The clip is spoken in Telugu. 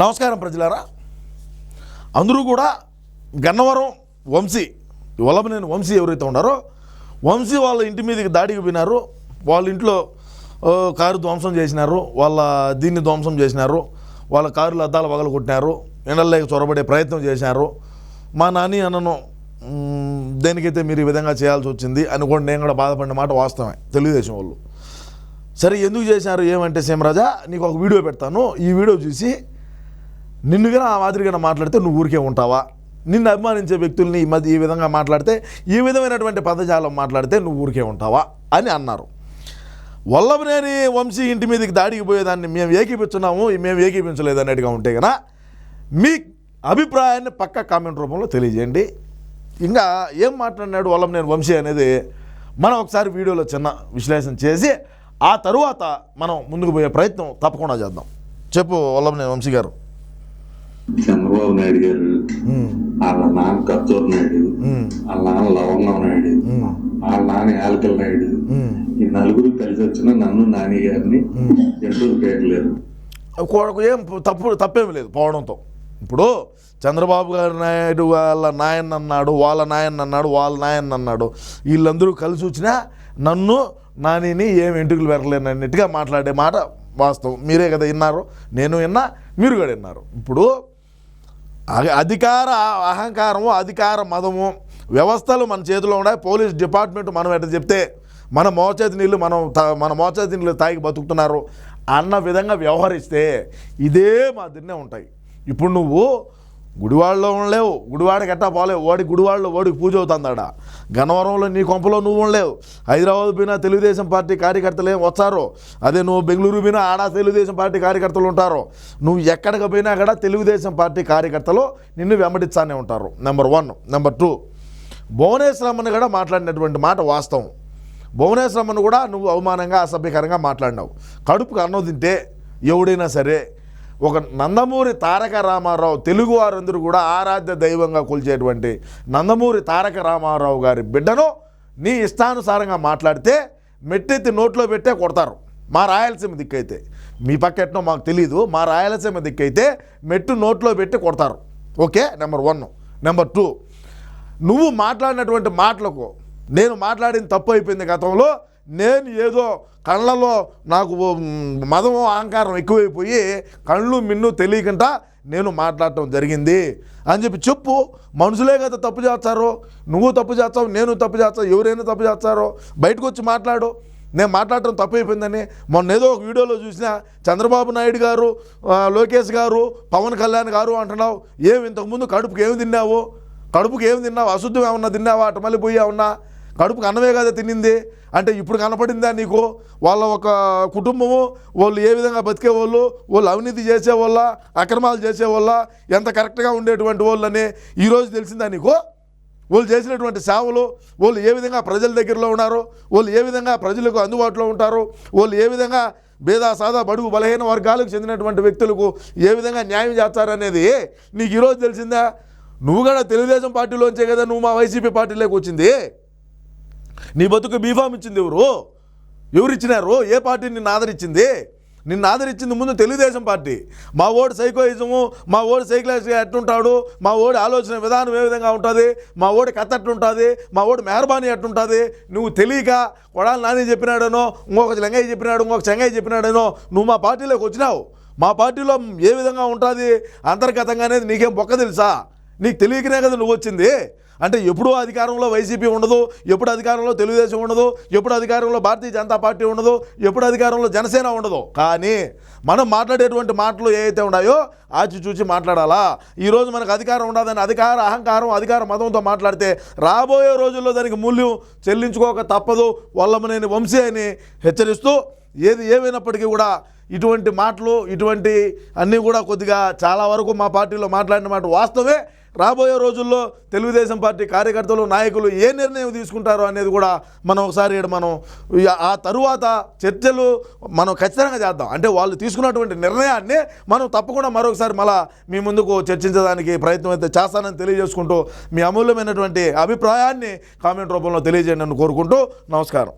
నమస్కారం ప్రజలారా. అందరూ కూడా గన్నవరం వంశీ వల్లభనేని వంశీ ఎవరైతే ఉన్నారో వంశీ వాళ్ళ ఇంటి మీదకి దాడికి పోయినారు వాళ్ళ ఇంట్లో కారు ధ్వంసం చేసినారు వాళ్ళ దీన్ని ధ్వంసం చేసినారు వాళ్ళ కారులు అద్దాలు పగలు కొట్టినారు ఎండల్లోకి చొరబడే ప్రయత్నం చేశారు మా నాని అన్నను దేనికైతే మీరు ఈ విధంగా చేయాల్సి వచ్చింది అని కూడా నేను కూడా బాధపడిన మాట వాస్తవమే తెలుగుదేశం వాళ్ళు. సరే ఎందుకు చేశారు ఏమంటే సీమరాజా నీకు ఒక వీడియో పెడతాను. ఈ వీడియో చూసి నిన్నుగా ఆ మాదిరిగా మాట్లాడితే నువ్వు ఊరికే ఉంటావా? నిన్ను అభిమానించే వ్యక్తుల్ని ఈ మధ్య ఈ విధంగా మాట్లాడితే ఈ విధమైనటువంటి పదజాలం మాట్లాడితే నువ్వు ఊరికే ఉంటావా? అని అన్నారు. వల్లభనేని వంశీ ఇంటి మీదకి దాడికి పోయేదాన్ని మేము ఏకీపించున్నాము మేము ఏకీపించలేదు అన్నట్టుగా ఉంటే కదా మీ అభిప్రాయాన్ని పక్క కామెంట్ రూపంలో తెలియజేయండి. ఇంకా ఏం మాట్లాడినాడు వల్లభనేని వంశీ అనేది మనం ఒకసారి వీడియోలో చిన్న విశ్లేషణ చేసి ఆ తరువాత మనం ముందుకు పోయే ప్రయత్నం తప్పకుండా చేద్దాం. చెప్పు వల్లభనేని వంశీ గారు. చంద్రబాబు నాయుడు గారు వాళ్ళ నాన్న కత్తూరు నాయుడు వాళ్ళ నాన్న లవంగం నాయుడు వాళ్ళ నాన్న యాలకల నాయుడు. ఈ నలుగురు కలిసి వచ్చిన నన్ను నాని గారిని ఎంటూరు పేర్లేరు కొడుకు ఏం తప్పు తప్పేం లేదు పోవడంతో. ఇప్పుడు చంద్రబాబు గారు నాయుడు వాళ్ళ నాయన అన్నాడు వాళ్ళ నాయన అన్నాడు వాళ్ళ నాయన అన్నాడు. వీళ్ళందరూ కలిసి వచ్చినా నన్ను నానిని ఏం ఎంటుకలు పెరగలేను అన్నట్టుగా మాట్లాడే మాట వాస్తవం. మీరే కదా విన్నారు నేను విన్నా మీరు కూడా విన్నారు. ఇప్పుడు అధికార అహంకారము అధికార మదము వ్యవస్థలు మన చేతిలో ఉన్నాయి. పోలీస్ డిపార్ట్మెంట్ మనం ఎట్లా చెప్తే మన మోచేతి నీళ్ళు మనం మన మోచేతి నీళ్ళు తాగి బతుకుతున్నారు అన్న విధంగా వ్యవహరిస్తే ఇదే మాదిరినే ఉంటాయి. ఇప్పుడు నువ్వు గుడివాడలో ఉండలేవు గుడివాడకి ఎట్టా పోలేవు. వాడి గుడివాడలో వాడికి పూజ అవుతుందాడ గన్నవరంలో నీ కొంపలో నువ్వు ఉండలేవు. హైదరాబాద్ పోయినా తెలుగుదేశం పార్టీ కార్యకర్తలు ఏం వచ్చారు అదే నువ్వు బెంగళూరు పోయినా ఆడ తెలుగుదేశం పార్టీ కార్యకర్తలు ఉంటారు? నువ్వు ఎక్కడికి పోయినా కూడా తెలుగుదేశం పార్టీ కార్యకర్తలు నిన్ను వెంబడిస్తానే ఉంటారు. నెంబర్ వన్ నెంబర్ టూ భువనేశ్వరమ్మని కూడా మాట్లాడినటువంటి మాట వాస్తవం. భువనేశ్వరమ్మను కూడా నువ్వు అవమానంగా అసభ్యకరంగా మాట్లాడినావు. కడుపుకు అన్నం తింటే ఎవడైనా సరే ఒక నందమూరి తారక రామారావు తెలుగు వారందరూ కూడా ఆరాధ్య దైవంగా కొలిచేటువంటి నందమూరి తారక రామారావు గారి బిడ్డను నీ ఇష్టానుసారంగా మాట్లాడితే మెట్టెత్తి నోట్లో పెట్టే కొడతారు. మా రాయలసీమ దిక్కైతే. మీ పక్కెట్నో మాకు తెలియదు మా రాయలసీమ దిక్కైతే మెట్టు నోట్లో పెట్టి కొడతారు. Okay? Number one. Number two. నువ్వు మాట్లాడినటువంటి మాటలకు నేను మాట్లాడిన తప్పు అయిపోయింది గతంలో. నేను ఏదో కళ్ళలో నాకు మదము అహంకారం ఎక్కువైపోయి కళ్ళు మిన్ను తెలియకుండా నేను మాట్లాడటం జరిగింది. అని చెప్పి చెప్పు మనుషులే కదా తప్పు చేస్తారు. నువ్వు తప్పు చేస్తావు నేను తప్పు చేస్తావు ఎవరైనా తప్పు చేస్తారో బయటకు వచ్చి మాట్లాడు. నేను మాట్లాడటం తప్పు అయిపోయిందని మొన్న ఏదో ఒక వీడియోలో చూసిన చంద్రబాబు నాయుడు గారు లోకేష్ గారు పవన్ కళ్యాణ్ గారు అంటున్నావు ఏమి ఇంతకుముందు కడుపుకి ఏమి తిన్నావు? కడుపుకి ఏమి తిన్నావు? అశుద్ధం ఏమన్నా తిన్నావా? అటు మళ్ళీ పోయా ఉన్నా కడుపుకు అన్నమే కదా తినింది. అంటే ఇప్పుడు కనపడిందా నీకు? వాళ్ళ ఒక కుటుంబము వాళ్ళు ఏ విధంగా బతికేవాళ్ళు వాళ్ళు అవినీతి చేసేవాళ్ళ అక్రమాలు చేసేవాళ్ళ ఎంత కరెక్ట్గా ఉండేటువంటి వాళ్ళని ఈరోజు తెలిసిందా నీకు? వాళ్ళు చేసినటువంటి సేవలు వాళ్ళు ఏ విధంగా ప్రజల దగ్గరలో ఉన్నారు వాళ్ళు ఏ విధంగా ప్రజలకు అందుబాటులో ఉంటారు వాళ్ళు ఏ విధంగా బేదా సాదా బడుగు బలహీన వర్గాలకు చెందినటువంటి వ్యక్తులకు ఏ విధంగా న్యాయం చేస్తారనేది నీకు ఈరోజు తెలిసిందా? నువ్వు కూడా తెలుగుదేశం పార్టీలోంచే కదా నువ్వు మా వైసీపీ పార్టీలోకి వచ్చింది. నీ బతుకు బీఫామ్ ఇచ్చింది ఎవరు? ఎవరు ఇచ్చినారు ఏ పార్టీ నిన్ను ఆదరించింది? నిన్ను ఆదరించింది ముందు తెలుగుదేశం పార్టీ. మా ఓడి సైకోయిజము మా ఓడి సైకలాజిగా ఎట్టుంటాడు మా ఓడి ఆలోచన విధానం ఏ విధంగా ఉంటుంది? మా ఓడి కథ ఎట్టుంటుంది మా ఓడి మెహర్బానీ ఎట్టుంటుంది నువ్వు తెలియక కొడాలి నాని చెప్పినాడనో ఇంకొక లింగయ్య చెప్పినాడు ఇంకొక చెంగయ్య చెప్పినాడనో నువ్వు మా పార్టీలోకి వచ్చినావు. మా పార్టీలో ఏ విధంగా ఉంటుంది? అంతర్గతంగా అనేది నీకేం బొక్క తెలుసా? నీకు తెలియకనే కదా నువ్వు వచ్చింది? అంటే ఎప్పుడూ అధికారంలో వైసీపీ ఉండదు ఎప్పుడు అధికారంలో తెలుగుదేశం ఉండదు ఎప్పుడు అధికారంలో భారతీయ జనతా పార్టీ ఉండదు ఎప్పుడు అధికారంలో జనసేన ఉండదు. కానీ మనం మాట్లాడేటువంటి మాటలు ఏవైతే ఉన్నాయో ఆచి చూచి మాట్లాడాలా ఈరోజు మనకు అధికారం ఉండదని అధికార అహంకారం అధికార మతంతో మాట్లాడితే రాబోయే రోజుల్లో దానికి మూల్యం చెల్లించుకోక తప్పదు. వల్లమనేని వంశీ అని హెచ్చరిస్తూ ఏది ఏమైనప్పటికీ కూడా ఇటువంటి మాటలు ఇటువంటి అన్నీ కూడా కొద్దిగా చాలా వరకు మా పార్టీలో మాట్లాడిన మాట వాస్తవే రాబోయే రోజుల్లో తెలుగుదేశం పార్టీ కార్యకర్తలు నాయకులు ఏ నిర్ణయం తీసుకుంటారో అనేది కూడా మనం ఒకసారి ఈడ మనం ఆ తరువాత చర్చలు మనం ఖచ్చితంగా చేద్దాం. అంటే వాళ్ళు తీసుకున్నటువంటి నిర్ణయాన్ని మనం తప్పకుండా మరొకసారి మళ్ళా మీ ముందుకు చర్చించడానికి ప్రయత్నం అయితే చేస్తానని తెలియజేసుకుంటూ మీ అమూల్యమైనటువంటి అభిప్రాయాన్ని కామెంట్ రూపంలో తెలియజేయండి అని కోరుకుంటూ నమస్కారం.